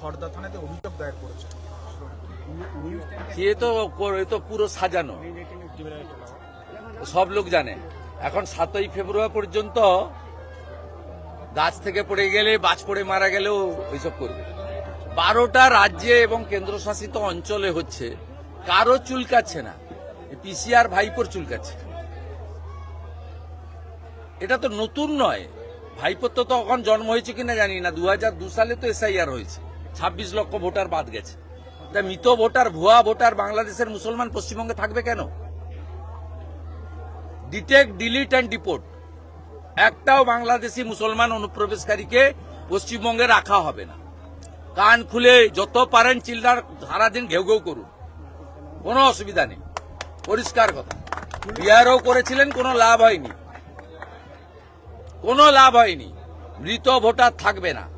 খড়দা থানাতে অভিযোগ দায়ের করেছে সে তো এ তো পুরো সাজানো। সব লোক জানে। এখন সাতই ফেব্রুয়ারি পর্যন্ত গাছ থেকে পড়ে গেলে, বাজ পড়ে মারা গেলেও ওইসব করবে। বারোটা রাজ্যে এবং কেন্দ্রশাসিত অঞ্চলে হচ্ছে, কারও চুলকাচ্ছে না। পিসিআর ভাইপোর চুলকাচ্ছে। এটা তো নতুন নয়। ভাইপোর তো তখন জন্ম হয়েছে কিনা জানি না। দু দু সালে তো এসআইআর হয়েছে। ছাব্বিশ লক্ষ ভোটার বাদ গেছে। তা মৃত ভোটার, ভুয়া ভোটার বাংলাদেশের মুসলমান পশ্চিমবঙ্গে থাকবে কেন? ডিটেক্ট ডিলিট অ্যান্ড ডিপোর্ট একটাও বাংলাদেশি মুসলমান অনুপ্রবেশকারীকে পশ্চিমবঙ্গে রাখা হবে না। কান খুলে যত পারেন চিল্লার সারাদিন ঘেউ ঘেউ করুন। কোনো অসুবিধা নেই। পরিষ্কার কথা। বিহারও করেছিলেন, কোনো লাভ হয়নি। কোনো লাভ হয়নি। মৃত ভোটার থাকবে না।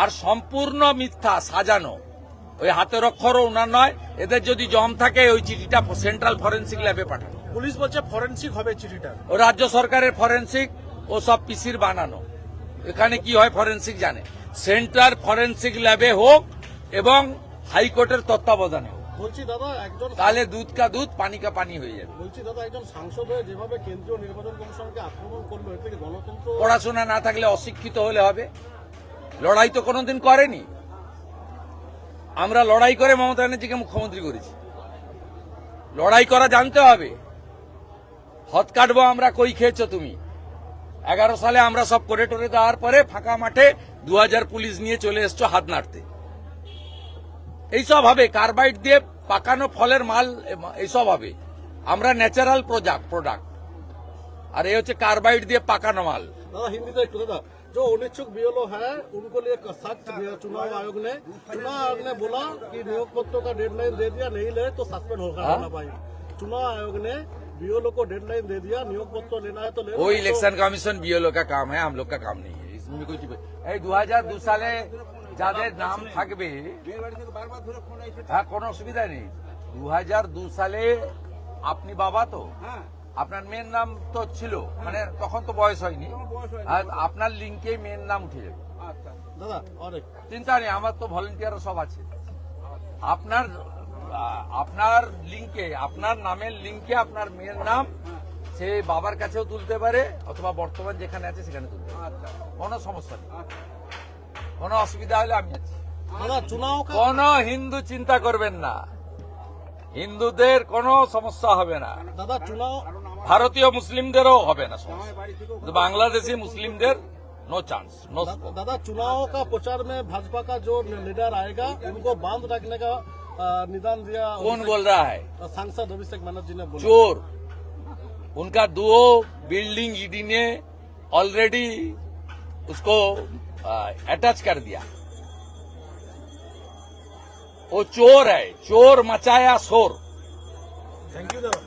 আর সম্পূর্ণ মিথ্যা সাজানো। ওই হাতের অক্ষরও ওনার নয় এদের যদি জম থাকে ওই চিঠিটা সেন্ট্রাল ফরেন্সিক ল্যাবে পাঠানো। পুলিশ বলছে ফরেন্সিক হবে চিঠিটা। ও রাজ্য সরকারের ফরেন্সিক ও সব পিসির বানানো। এখানে কি হয় ফরেন্সিক জানে। সেন্ট্রাল ফরেন্সিক ল্যাবে হোক এবং হাইকোর্টের তত্ত্বাবধানে হোক। বলছি দাদা একজন তাহলে দুধ কা দুধ পানি কা পানি হয়ে যাবে। বলছি দাদা একজন সাংসদ হয়ে যেভাবে কেন্দ্রীয় নির্বাচন কমিশনকে আক্রমণ করল এর থেকে গণতন্ত্র পড়াশোনা না থাকলে অশিক্ষিত হলে হবে। লড়াই তো কোনোদিন করেনি। আমরা লড়াই করে মমতা ব্যানার্জিকে মুখ্যমন্ত্রী করেছি। লড়াই করা জানতে হবে। হত কাটবো আমরা, কই খেয়েছ তুমি? এগারো সালে আমরা সব করে টরে দেওয়ার পরে ফাঁকা মাঠে দু হাজার পুলিশ নিয়ে চলে এসছো হাত নাড়তে। এইসব হবে, কার্বাইড দিয়ে পাকানো ফলের মাল এইসব হবে। আমরা ন্যাচারাল প্রোডাক্ট প্রোডাক্ট আর এ হচ্ছে কার্বাইড দিয়ে পাকানো মাল। হিন্দিতে একটু দাদা। जो अनिच्छुक बीएलओ है उनको लिए सख्त चुनाव आयोग ने चुनाव आयोग ने बोला कि नियोग पत्रों का डेडलाइन दे दिया नहीं ले तो सस्पेंड होगा हाँ? होना भाई चुनाव आयोग ने बीएलओ को डेडलाइन दे दिया नियोग पत्र लेना है तो ले लो, वो नहीं तो- इलेक्शन कमीशन बीएलओ का काम है हम लोग का काम नहीं है इसमें कोई এই দু হাজার দু সালে যাদের নাম থাকবে হ্যাঁ কোনো অসুবিধা নেই দু হাজার দু সালে আপনি বাবা তো আপনার মেয়ের নাম তো ছিল মানে তখন তো বয়স হয়নি। আর আপনার লিঙ্কে মেয়ের নাম উঠে যাবে। দাদা চিন্তা নেই আমার তো ভলেন্টিয়ার সব আছে। আপনার আপনার লিঙ্কে আপনার নামের লিঙ্কে আপনার মেয়ের নাম সে বাবার কাছেও তুলতে পারে অথবা বর্তমান যেখানে আছে সেখানে তুলতে পারে। কোনো সমস্যা নেই। কোনো অসুবিধা হলে আমি আছি। কোন হিন্দু চিন্তা করবেন না। হিন্দুদের কোনো সমস্যা হবে না। দাদা চুনাও ভারতীয় মুসলিমদেরও হবে না সমস্যা কিন্তু বাংলাদেশি মুসলিমদের নো চান্স নো दा- दादा चुनाव का प्रचार में भाजपा का जो लीडर आएगा उनको बांध रखने का अ, निदान दिया कौन बोल रहा है सांसद अभिषेक बनर्जी ने बोला चोर उनका दो बिल्डिंग ईडी ने ऑलरेडी उसको अटैच कर दिया वो चोर है चोर मचाया शोर থ্যাংক ইউ দাদা